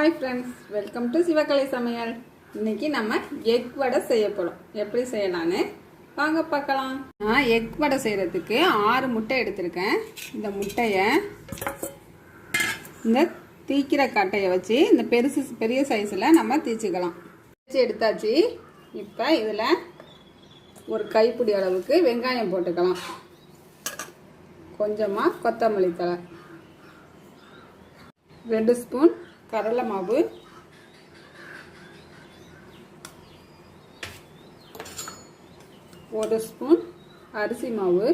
Welcome to Sivakalai சமையல். இன்னைக்கு நம்ம எக் வடை செய்ய போகிறோம் எப்படி செய்யலான்னு? வாங்க பார்க்கலாம். நான் எக் வடை செய்கிறதுக்கு ஆறு முட்டை எடுத்திருக்கேன். இந்த முட்டையை இந்த தீக்கிற கட்டையை வச்சு இந்த பெருசு பெரிய சைஸில் நம்ம தீச்சிக்கலாம். தீச்சு எடுத்தாச்சு. இப்போ இதில் ஒரு கைப்பிடி அளவுக்கு வெங்காயம் போட்டுக்கலாம். கொஞ்சமாக கொத்தமல்லி தழை. ரெண்டு ஸ்பூன் கடலை மாவு. ஒரு ஸ்பூன் அரிசி மாவு.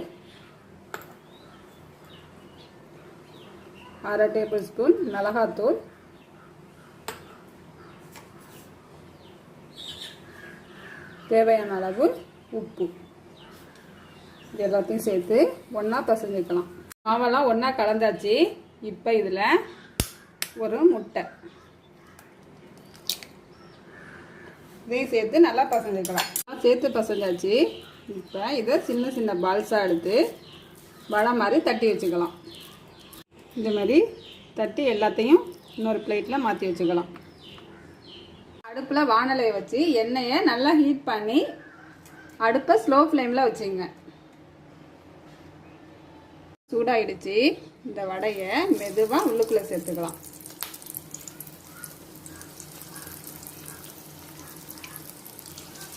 அரை டேபிள் ஸ்பூன் மிளகாத்தூள். தேவையான அளவு உப்பு. இது எல்லாத்தையும் சேர்த்து ஒன்றா பசஞ்சிக்கலாம். மாவெல்லாம் ஒன்றா கலந்தாச்சு. இப்போ இதில் ஒரு முட்டை. இதையும் சேர்த்து நல்லா பசஞ்சிக்கலாம். சேர்த்து பசஞ்சாச்சு. இப்போ இதை சின்ன சின்ன பால்ஸாக எடுத்து வடை மாதிரி தட்டி வச்சுக்கலாம். இந்த மாதிரி தட்டி எல்லாத்தையும் இன்னொரு பிளேட்டில் மாற்றி வச்சுக்கலாம். அடுப்பில் வானலையை வச்சு எண்ணெயை நல்லா ஹீட் பண்ணி அடுப்பை ஸ்லோ ஃப்ளேமில் வச்சுங்க. சூடாயிடுச்சு. இந்த வடையை மெதுவாக உள்ளுக்குள்ளே சேர்த்துக்கலாம்.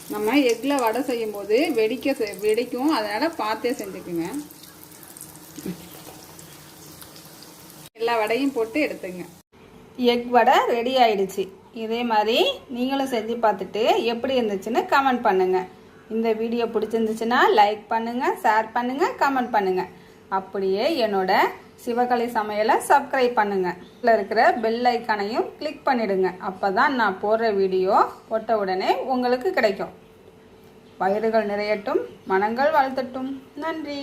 நம்ம எக்கில் வடை செய்யும்போது வெடிக்க செ- வெடிக்கும். அதனால் பார்த்தே செஞ்சுக்குங்க. எல்லா வடையும் போட்டு எடுத்துங்க. எக் வடை ரெடி ஆயிடுச்சு. இதே மாதிரி நீங்களும் செஞ்சு பார்த்துட்டு எப்படி இருந்துச்சுன்னு கமெண்ட் பண்ணுங்கள் இந்த வீடியோ பிடிச்சிருந்துச்சுன்னா லைக் பண்ணுங்கள் ஷேர் பண்ணுங்கள் கமெண்ட் பண்ணுங்கள் அப்படியே என்னோட சிவகலை சமையலை சப்ஸ்கிரைப் பண்ணுங்கள் இதில் இருக்கிற பெல் ஐக்கானையும் கிளிக் பண்ணிடுங்க. அப்போ தான் நான் போடுற வீடியோ போட்ட உடனே உங்களுக்கு கிடைக்கும். வயிறுகள் நிறையட்டும் மனங்கள் வாழ்த்தட்டும் நன்றி.